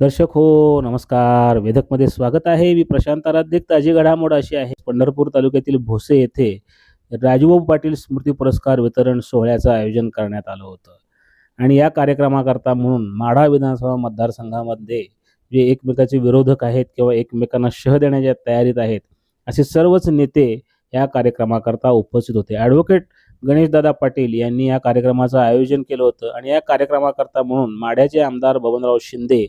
दर्शक हो नमस्कार. वेधकमध्ये स्वागत आहे. मी प्रशांत आराध्य. ताजी घडामोड अशी आहे. पंढरपूर तालुक्यातील भोसे येथे राजूभाऊ पाटील स्मृती पुरस्कार वितरण सोहळ्याचं आयोजन करण्यात आलं होतं. आणि या कार्यक्रमाकरता म्हणून माढा विधानसभा मतदारसंघामध्ये जे एकमेकाचे विरोधक आहेत किंवा एकमेकांना शह देण्याच्या तयारीत आहेत असे सर्वच नेते या कार्यक्रमाकरता उपस्थित होते. ॲडव्होकेट गणेशदादा पाटील यांनी या कार्यक्रमाचं आयोजन केलं होतं. आणि या कार्यक्रमाकरता म्हणून माढ्याचे आमदार बबनराव शिंदे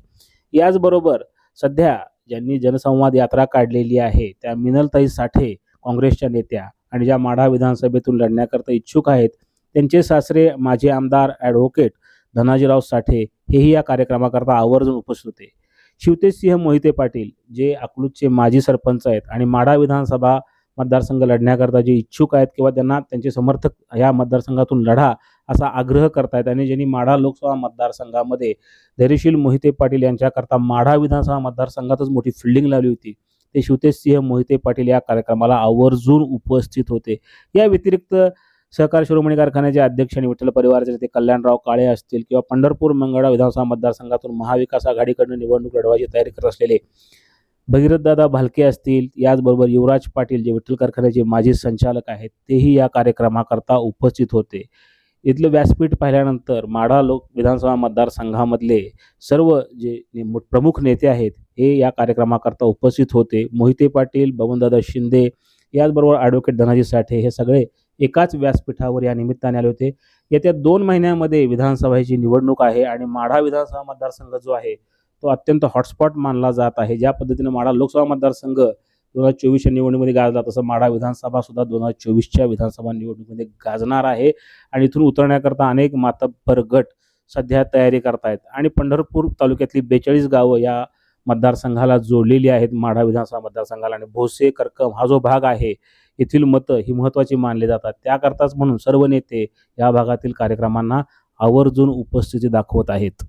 याचबरोबर सध्या ज्यांनी जनसंवाद यात्रा काढलेली आहे त्या मिनलताई साठे काँग्रेसच्या नेत्या आणि ज्या माढा विधानसभेतून लढण्याकरता इच्छुक आहेत त्यांचे सासरे माजी आमदार ॲडव्होकेट धनाजीराव साठे हेही या कार्यक्रमाकरता आवर्जून उपस्थित होते. शिवतेजसिंह मोहिते पाटील जे अकलूजचे माजी सरपंच आहेत आणि माढा विधानसभा मतदारसंघ लढण्याकरता जे इच्छुक आहेत किंवा त्यांना त्यांचे समर्थक या मतदारसंघातून लढा असा आग्रह करतायत आणि ज्यांनी माढा लोकसभा मतदारसंघामध्ये धैर्यशील मोहिते पाटील यांच्याकरता माढा विधानसभा मतदारसंघातच मोठी फिल्डिंग लावली होती. ते शिवतेजसिंह मोहिते पाटील या कार्यक्रमाला आवर्जून उपस्थित होते. या व्यतिरिक्त सहकार शिरोमणी कारखान्याचे अध्यक्ष आणि विठ्ठल परिवाराचे ते कल्याणराव काळे असतील किंवा पंढरपूर मंगळा विधानसभा मतदारसंघातून महाविकास आघाडीकडून निवडणूक लढवायची तयारी करत असलेले भगीरथदादा भालके असतील याचबरोबर युवराज पाटील जे विठ्ठल कारखान्याचे माजी संचालक आहेत तेही या कार्यक्रमाकरता उपस्थित होते. इथलं व्यासपीठ पाहिल्यानंतर माढा लोक विधानसभा मतदारसंघामधले सर्व जे प्रमुख नेते आहेत हे या कार्यक्रमाकरता उपस्थित होते. मोहिते पाटील बबनदादा शिंदे याचबरोबर ॲडव्होकेट धनाजी साठे हे सगळे एकाच व्यासपीठावर या निमित्ताने आले होते. येत्या दोन महिन्यामध्ये विधानसभेची निवडणूक आहे आणि माढा विधानसभा मतदारसंघ जो आहे तो अत्यंत हॉटस्पॉट मानला जात आहे. ज्या पद्धतीने माढा लोकसभा मतदारसंघ दोन हजार चोवीसच्या निवडणुकीमध्ये गाजला. तसं माढा विधानसभा सुद्धा दोन हजार चोवीसच्या विधानसभा निवडणुकीमध्ये गाजणार आहे. आणि इथून उतरण्याकरता अनेक मातब्बर गट सध्या तयारी करतायत. आणि पंढरपूर तालुक्यातली बेचाळीस गावं या मतदारसंघाला जोडलेली आहेत. माढा विधानसभा मतदारसंघाला आणि भोसे करकम हा जो भाग आहे येथील मतं ही महत्त्वाची मानली जातात. त्याकरताच म्हणून सर्व नेते या भागातील कार्यक्रमांना आवर्जून उपस्थिती दाखवत आहेत.